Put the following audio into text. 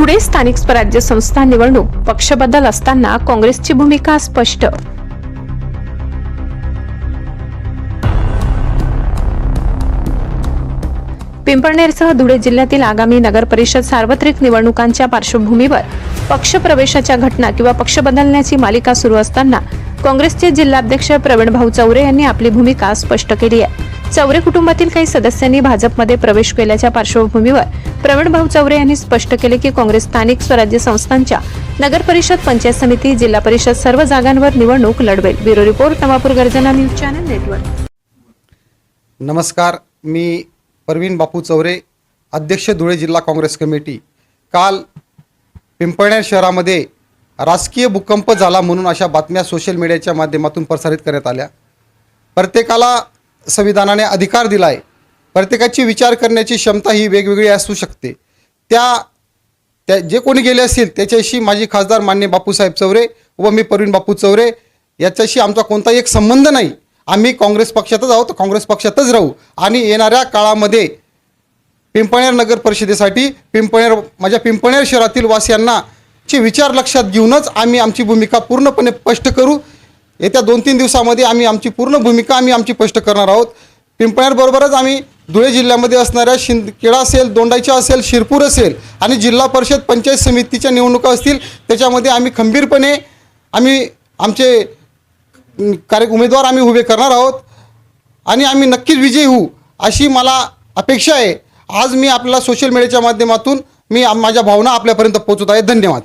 धुळे स्थानिक स्वराज्य संस्था निवडणूक पक्षबद्दल असताना काँग्रेसची भूमिका स्पष्ट. पिंपळनेरसह धुळे जिल्ह्यातील आगामी नगर परिषद सार्वत्रिक निवडणुकांच्या पार्श्वभूमीवर पक्ष प्रवेशाच्या घटना किंवा पक्ष बदलण्याची मालिका सुरू असताना काँग्रेसचे जिल्हाध्यक्ष प्रवीण भाऊ चौरे यांनी आपली भूमिका स्पष्ट केली आहे. चौरे कुटुंबातील काही सदस्यांनी भाजपमध्ये प्रवेश केल्याच्या पार्श्वभूमीवर प्रवीण भाऊ चौरे यांनी स्पष्ट केले की काँग्रेस स्थानिक स्वराज्य संस्थांच्या नगर परिषद पंचायत समिती जिल्हा परिषद सर्व जागांवर निवडणूक लढवेल. ब्युरो रिपोर्ट नवापूर गर्जना न्यूज चॅनल नेटवर्क. नमस्कार मी परवीन बापू चौरे अध्यक्ष धुळे जिल्हा काँग्रेस कमिटी. काल पिंपळनेर शहरामध्ये राजकीय भूकंप झाला म्हणून अशा बातम्या सोशल मीडियाच्या माध्यमातून प्रसारित करण्यात आल्या. प्रत्येकाला संविधानाने अधिकार दिला आहे प्रत्येकाची विचार करण्याची क्षमता ही वेगवेगळी असू शकते. त्या त्या जे कोणी गेले असतील त्याच्याशी माझी खासदार मान्य बापूसाहेब चौरे व मी परवीन बापू चौरे याच्याशी आमचा कोणताही एक संबंध नाही. आम्ही काँग्रेस पक्षातच आहोत काँग्रेस पक्षातच राहू. आणि येणाऱ्या काळामध्ये पिंपळनेर नगर परिषदेसाठी पिंपळनेर माझ्या पिंपळनेर शहरातील वासियांना चे विचार लक्षात घेऊनच आम्ही आमची भूमिका पूर्णपणे स्पष्ट करू. येत्या दोन तीन दिवसामध्ये आम्ही आमची पूर्ण भूमिका आम्ही आमची स्पष्ट करणार आहोत. पिंपळ्याबरोबरच आम्ही धुळे जिल्ह्यामध्ये असणाऱ्या शिंदखेडा असेल दोंडाईचा असेल शिरपूर असेल आणि जिल्हा परिषद पंचायत समितीच्या निवडणुका असतील त्याच्यामध्ये आम्ही खंबीरपणे आम्ही आमचे कार्य उमेदवार आम्ही उभे करणार आहोत. आणि आम्ही नक्कीच विजयी होऊ अशी मला अपेक्षा आहे. आज मी आपल्याला सोशल मीडियाच्या माध्यमातून मी माझ्या भावना आपल्यापर्यंत पोहोचत आहे. धन्यवाद.